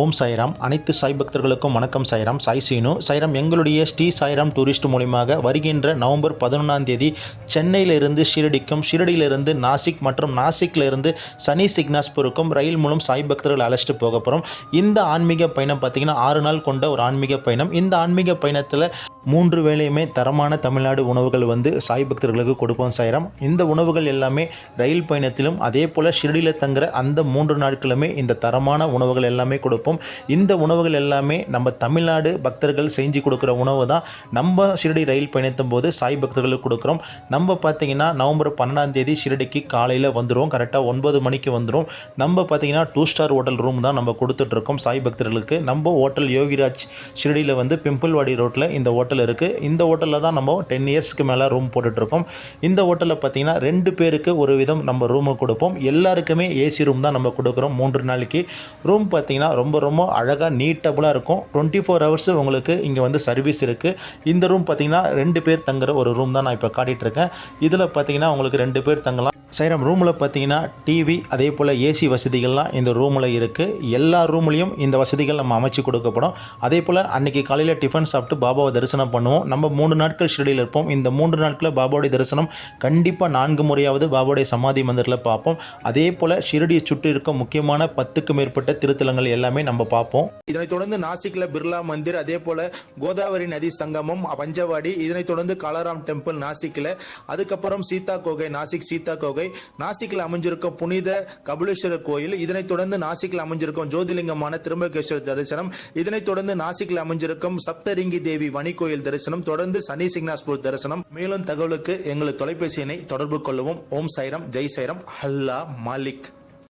ஓம் சாய்ராம் அனைத்து சாய் பக்தர்களுக்கும் வணக்கம் சாய்ராம் சாய் சீனு. சாய்ராம் எங்களுடைய ஸ்ரீ சாய்ராம் டூரிஸ்ட் மூலியமாக வருகின்ற நவம்பர் பதினொன்றாம் தேதி சென்னையிலிருந்து ஷிரடிக்கும் ஷிரடியிலிருந்து நாசிக் மற்றும் நாசிக்லேருந்து சனி சிக்னாஸ்பூருக்கும் ரயில் மூலம் சாய் பக்தர்கள் அழைச்சிட்டு போக போகிறோம் இந்த ஆன்மீக பயணம் பார்த்திங்கன்னா ஆறு நாள் கொண்ட ஒரு ஆன்மீக பயணம். இந்த ஆன்மீக பயணத்தில் மூன்று வேளையுமே தரமான தமிழ்நாடு உணவுகள் வந்து சாய் பக்தர்களுக்கு கொடுப்போம் சாயிரம். இந்த உணவுகள் எல்லாமே ரயில் பயணத்திலும் அதே போல் ஷிரடியில் தங்குற அந்த மூன்று நாட்களுமே இந்த தரமான உணவுகள் எல்லாமே கொடுப்போம். இந்த உணவுகள் எல்லாமே நம்ம தமிழ்நாடு பக்தர்கள் செஞ்சு கொடுக்குற உணவு தான் நம்ம ஷிரடி ரயில் பயணத்தும் போது சாய் பக்தர்களுக்கு கொடுக்குறோம். நம்ம பார்த்தீங்கன்னா நவம்பர் பன்னெண்டாம் தேதி ஷிரடிக்கு காலையில் வந்துடும் கரெக்டாக ஒன்பது மணிக்கு வந்துடும் நம்ம பார்த்தீங்கன்னா டூ ஸ்டார் ஹோட்டல் ரூம் தான் நம்ம கொடுத்துட்ருக்கோம் சாய் பக்தர்களுக்கு. நம்ம ஹோட்டல் யோகிராஜ் ஷிரடியில் வந்து பிம்பிள்வாடி ரோட்டில் இந்த ஹோட்டல் இருக்குது இந்த ஹோட்டலில் தான் நம்ம டென் இயர்ஸ்க்கு மேலே ரூம் போட்டுட்ருக்கோம். இந்த ஹோட்டலில் பார்த்தீங்கன்னா ரெண்டு பேருக்கு ஒரு விதம் நம்ம ரூமு கொடுப்போம். எல்லாருக்குமே ஏசி ரூம் தான் நம்ம கொடுக்குறோம் மூன்று நாளைக்கு. ரூம் பார்த்தீங்கன்னா ரொம்ப ரொம்ப அழகாக நீட்டபுளாக இருக்கும். டுவெண்ட்டி ஃபோர் ஹவர்ஸ் உங்களுக்கு இங்கே வந்து சர்வீஸ் இருக்குது இந்த ரூம் பார்த்தீங்கன்னா ரெண்டு பேர் தங்குற ஒரு ரூம் தான் நான் இப்போ காட்டிகிட்ருக்கேன் இதில் பார்த்தீங்கன்னா உங்களுக்கு ரெண்டு பேர் தங்கலாம். சைரம் ரூமில் பார்த்தீங்கன்னா டிவி அதே போல் ஏசி வசதிகள்லாம் இந்த ரூமில் இருக்குது எல்லா ரூம்லேயும் இந்த வசதிகள் நம்ம அமைச்சு கொடுக்கப்படும். அதே போல் அன்றைக்கி காலையில் டிஃபன் சாப்பிட்டு பாபாவை தரிசனம் பண்ணுவோம். நம்ம மூன்று நாட்கள் ஷிரடியில் இருப்போம். இந்த மூன்று நாட்களில் பாபாவுடைய தரிசனம் கண்டிப்பாக நான்கு முறையாவது பாபாவுடைய சமாதி மந்திரில் பார்ப்போம். அதே போல் ஷிரடியை சுற்றி இருக்க முக்கியமான பத்துக்கு மேற்பட்ட திருத்தலங்கள் எல்லாமே நம்ம பார்ப்போம். இதனைத் தொடர்ந்து நாசிக்கில் பிர்லா மந்திர் அதே போல் கோதாவரி நதி சங்கமம் பஞ்சவாடி இதனைத் தொடர்ந்து காலாராம் டெம்பிள் நாசிக்கில் அதுக்கப்புறம் சீதா கோகை நாசிக் சீதா கோகை நாசிக்கில் அமைஞ்சிருக்கும் புனித கபிலேஸ்வரர் கோயில் இதனைத் தொடர்ந்து நாசிக்கில் அமைஞ்சிருக்கும் ஜோதிலிங்கமான திரும்பகேஸ்வரர் தரிசனம் இதனைத் தொடர்ந்து நாசிக்கில் அமைஞ்சிருக்கும் சப்தரிங்கி தேவி வணிகோயில் தரிசனம் தொடர்ந்து சனி சிக்னாஸ்பூர் தரிசனம். மேலும் தகவலுக்கு எங்களது தொலைபேசி எண்ணை தொடர்பு கொள்ளவும். ஓம் சைரம் ஜெய் சைரம் அல்லா மாலிக்.